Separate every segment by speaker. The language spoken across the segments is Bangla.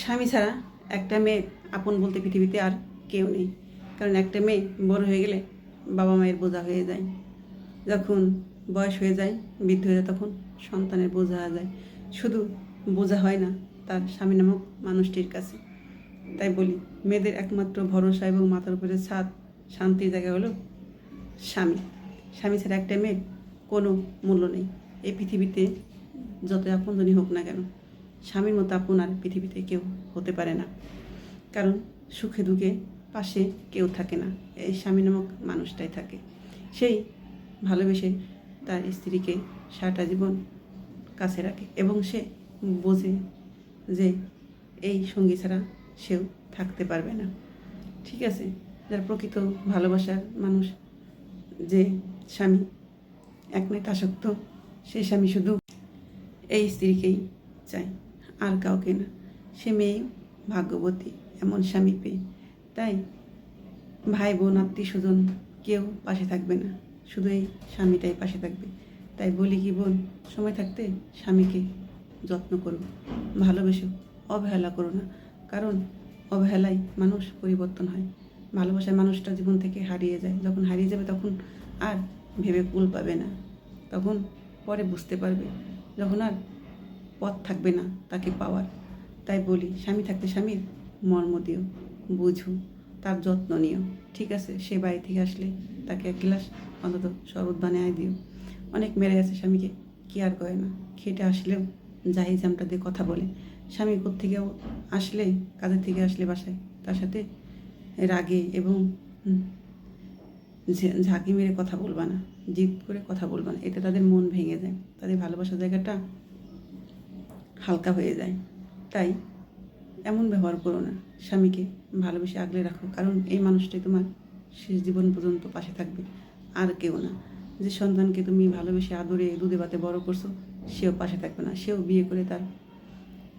Speaker 1: স্বামী ছাড়া একটা মেয়ে আপন বলতে পৃথিবীতে আর কেউ নেই। কারণ একটা মেয়ে বড় হয়ে গেলে বাবা মায়ের বোঝা হয়ে যায়। যখন বয়স হয়ে যায়, বৃদ্ধ হয়ে যায়, তখন সন্তানের বোঝা যায়। শুধু বোঝা হয় না, তার স্বামী নামক মানুষটির কাছে। তাই বলি, মেয়েদের একমাত্র ভরসা এবং মাথার উপরে ছাদ শান্তির জায়গা হলো স্বামী। স্বামী ছাড়া একটা মেয়ের কোনো মূল্য নেই। এই পৃথিবীতে যত আপনজনই হোক না কেন স্বামীর মতো আপন আর পৃথিবীতে কেউ হতে পারে না। কারণ সুখে দুঃখে পাশে কেউ থাকে না। এই স্বামী নামক মানুষটাই থাকে। সেই ভালোবেসে তার স্ত্রীকে সারাটা জীবন কাছে রাখে এবং সে বোঝে যে এই সঙ্গী ছাড়া সেও থাকতে পারবে না। ঠিক আছে? যার প্রকৃত ভালোবাসার মানুষ, যে স্বামী এক নাইট আসক্ত সেই স্বামী শুধু এই স্ত্রীকেই চায়। আর কাউকে না। সে মেয়ে ভাগ্যবতী, এমন স্বামী পেয়ে। তাই ভাই, বোন, আত্মীয় স্বজন কেউ পাশে থাকবে না। শুধু এই স্বামীটাই পাশে থাকবে। তাই বলি কি, বোন, সময় থাকতে স্বামীকে যত্ন করো। ভালোবেসো, অবহেলা করো না। কারণ অবহেলায় মানুষ পরিবর্তন হয়। ভালোবাসায় মানুষটা জীবন থেকে হারিয়ে যায়। যখন হারিয়ে যাবে তখন আর ভেবে কুল পাবে না। তখন পরে বুঝতে পারবে। যখন আর পথ থাকবে না তাকে পাওয়ার। তাই বলি, স্বামী থাকতে স্বামীর মর্ম দিও, বুঝো, তার যত্ন নিও। ঠিক আছে, সে বাড়ি থেকে আসলে তাকে এক গ্লাস অন্তত শরবত বানিয়ে দিও। অনেক মেরে আছে স্বামীকে কেয়ার করে না। খেটে আসলেও যাই জামটা দিয়ে কথা বলে। স্বামী থেকেও আসলে, কাজের থেকে আসলে বাসায়। তার সাথে রাগে এবং ঝাঁকি মেরে কথা বলবা না, জিদ করে কথা বলবা না। এতে তাদের মন ভেঙে যায়। তাদের ভালোবাসার জায়গাটা হালকা হয়ে যায়। তাই এমন ব্যবহার করো না। স্বামীকে ভালোবেসে আগলে রাখো। কারণ এই মানুষটাই তোমার শেষ জীবন পর্যন্ত পাশে থাকবে। আর কেউ না। যে সন্তানকে তুমি ভালোবেসে আদরে দুধে ভাতে বড় করছ, সেও পাশে থাকবে না। সেও বিয়ে করে তার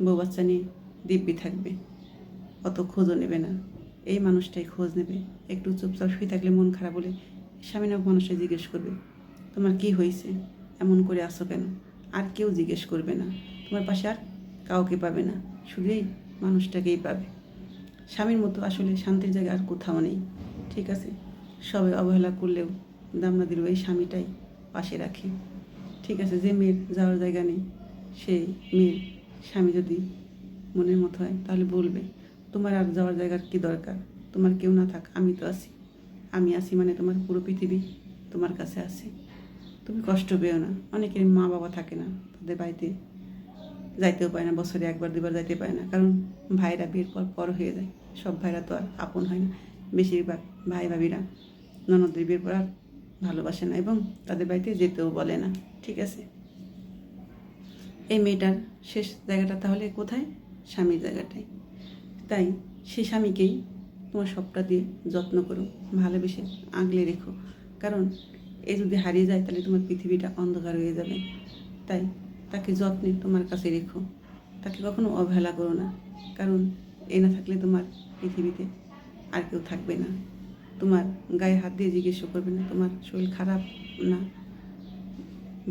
Speaker 1: বউ বাচ্চা নিয়ে দিব্যি থাকবে। অত খোঁজও নেবে না। এই মানুষটাই খোঁজ নেবে। একটু চুপচাপ শুয়ে থাকলে মন খারাপ হলে স্বামী নামক মানুষটা জিজ্ঞেস করবে, তোমার কি হয়েছে? এমন করে আসো কেন? আর কেউ জিজ্ঞেস করবে না। তোমার পাশে আর কাউকে পাবে না। শুধু এই মানুষটাকেই পাবে। স্বামীর মতো আসলে শান্তির জায়গা আর কোথাও নেই। ঠিক আছে? সবে অবহেলা করলেও দামনা দিল এই স্বামীটাই পাশে রাখে। ঠিক আছে? যে মেয়ের যাওয়ার জায়গা নেই সেই মেয়ের স্বামী যদি মনের মতো হয়, তাহলে বলবে, তোমার আর যাওয়ার জায়গার কি দরকার? তোমার কেউ না থাক, আমি তো আছি। আমি আছি মানে তোমার পুরো পৃথিবী তোমার কাছে আছে। তুমি কষ্ট পেও না। অনেকের মা বাবা থাকে না, তাদের বাড়িতে যাইতেও পায় না, বছরে একবার দুবার যাইতে পারে না। কারণ ভাইরা বিয়ের পর পর হয়ে যায়। সব ভাইরা তো আর আপন হয় না। বেশিরভাগ ভাই ভাবিরা ননদের বিয়ের পর আর ভালোবাসে না এবং তাদের বাড়িতে যেতেও বলে না। ঠিক আছে? এই মেয়েটার শেষ জায়গাটা তাহলে কোথায়? স্বামীর জায়গাটায়। তাই সে স্বামীকেই তোমার সবটা দিয়ে যত্ন করো, ভালোবেসে আগলে রেখো। কারণ এ যদি হারিয়ে যায় তাহলে তোমার পৃথিবীটা অন্ধকার হয়ে যাবে। তাই তাকে যত্নে তোমার কাছে রেখো। তাকে কখনো অবহেলা করো না। কারণ এ না থাকলে তোমার পৃথিবীতে আর কেউ থাকবে না। তোমার গায়ে হাত দিয়ে জিজ্ঞেস করবে না, তোমার শরীর খারাপ না?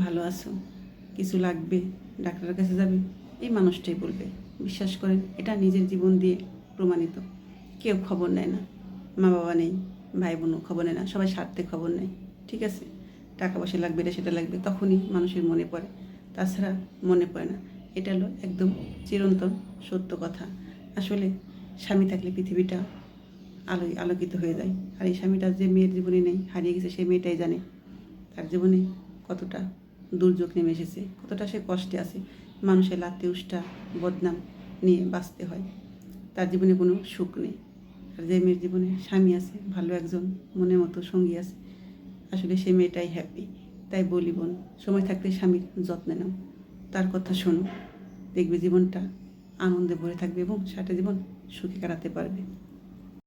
Speaker 1: ভালো আছো? কিছু লাগবে? ডাক্তারের কাছে যাবে? এই মানুষটাই বলবে। বিশ্বাস করেন, এটা নিজের জীবন দিয়ে প্রমাণিত। কেউ খবর নেয় না। মা বাবা নেই, ভাই বোনও খবর নেয় না। সবাই স্বার্থে খবর নেয়। ঠিক আছে? টাকা পয়সা লাগবে, এটা সেটা লাগবে। তখনই মানুষের মনে পড়ে। তাছাড়া মনে পড়ে না। এটা হলো একদম চিরন্তন সত্য কথা। আসলে স্বামী থাকলে পৃথিবীটা আলো আলোকিত হয়ে যায়। আর এই স্বামীটা যে মেয়ের জীবনে নেই, হারিয়ে গেছে সেই মেয়েটাই জানে। তার জীবনে কতটা দুর্যোগ নেমে এসেছে, কতটা সে কষ্টে আছে। মানুষের লাতে উষ্টা বদনাম নিয়ে বাঁচতে হয়। তার জীবনে কোনো সুখ নেই। আর যে মেয়ের জীবনে স্বামী আছে, ভালো একজন, মনের মতো সঙ্গী আছে, আসলে সেই মেয়েটাই হ্যাপি তাই বলি বোন, সময় থাকতে স্বামীর যত্নে নাও। তার কথা শোনো, দেখবে জীবনটা আনন্দে ভরে থাকবে এবং সারাটা জীবন সুখে কাটাতে পারবে।